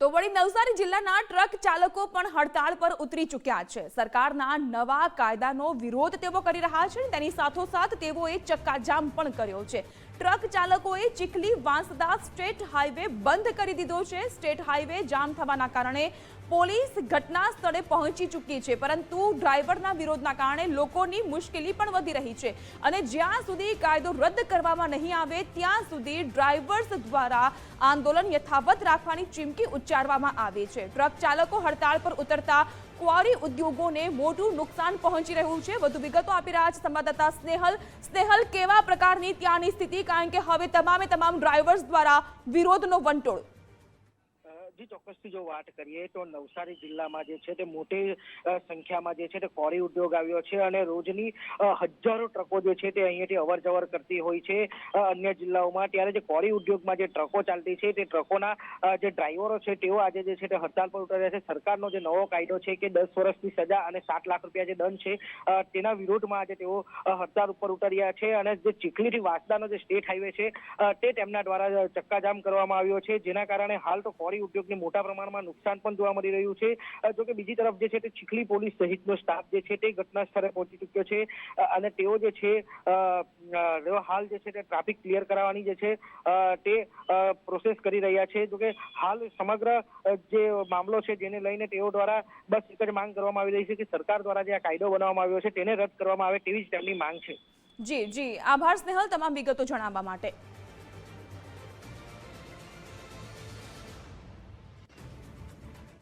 તો વળી નવસારી જિલ્લાના ટ્રક ચાલકો પણ હડતાળ પર ઉતરી ચૂક્યા છે. સરકારના નવા કાયદાનો વિરોધ તેઓ કરી રહ્યા છે તેની સાથોસાથ તેઓએ ચક્કાજામ પણ કર્યો છે. ટ્રક ચાલકોએ ચીખલી વાંસદા સ્ટેટ હાઈવે બંધ કરી દીધો છે. સ્ટેટ હાઈવે જામ થવાના કારણે પોલીસ ઘટના સ્થળે પહોંચી ચૂકી છે, પરંતુ ડ્રાઈવરના વિરોધના કારણે લોકોની મુશ્કેલી પણ વધી રહી છે અને જ્યાં સુધી કાયદો રદ કરવામાં નહીં આવે, ત્યાં સુધી ડ્રાઈવર્સ દ્વારા આંદોલન યથાવત રાખવાની ચીમકી ઉચ્ચારવામાં આવી છે. ટ્રક ચાલકો હડતાળ પર ઉતરતા ક્વારી ઉદ્યોગોને મોટું નુકસાન પહોંચી રહ્યું છે. વધુ વિગતો આપી રહ્યા છે સંવાદદાતા સ્નેહલ. સ્નેહલ, કેવા પ્રકારની ત્યાંની સ્થિતિ? કારણ કે હવે તમામે તમામ ડ્રાઈવર્સ દ્વારા વિરોધનો વંટોળ અ, ચોક્કસથી જો વાત કરીએ તો નવસારી જિલ્લામાં જે છે તે મોટી સંખ્યામાં જે છે તે કોરી ઉદ્યોગ આવ્યો છે અને રોજની હજારો ટ્રકો જે છે તે અહીંયાથી અવર જવર કરતી હોય છે અન્ય જિલ્લાઓમાં. ત્યારે જે કોરી ઉદ્યોગમાં જે ટ્રકો ચાલતી છે તે ટ્રકોના જે ડ્રાઈવરો છે તેઓ આજે જે છે તે હડતાલ પર ઉતર્યા છે. સરકારનો જે નવો કાયદો છે કે દસ વર્ષની સજા અને સાત લાખ રૂપિયા જે દંડ છે તેના વિરોધમાં આજે તેઓ હડતાલ ઉપર ઉતર્યા છે અને જે ચીખલીથી વાંસદાનો જે સ્ટેટ હાઈવે છે તે તેમના દ્વારા ચક્કાજામ કરવામાં આવ્યો છે. જેના કારણે હાલ તો કોરી ઉદ્યોગને મોટા પ્રમાણમાં નુકસાન પણ જોવા મળી રહ્યું છે. જોકે બીજી તરફ જે છે તે ચીખલી પોલીસ સહિતનો સ્ટાફ જે છે તે ઘટના સ્થળે પહોંચી ચૂક્યો છે. અને તેઓ જે છે હાલ જે છે તે ટ્રાફિક ક્લિયર કરાવવાની જે છે તે પ્રોસેસ કરી રહ્યા છે. જો કે હાલ સમગ્ર જે મામલો છે જેને લઈને તેઓ દ્વારા બસ એક જ માંગ કરવામાં આવી રહી છે કે સરકાર દ્વારા જે આ કાયદો બનાવવામાં આવ્યો છે તેને રદ કરવામાં આવે તેવી જ તેમની માંગ છે. જી જી. આભાર સ્નેહલ તમામ વિગતો જણાવવા માટે.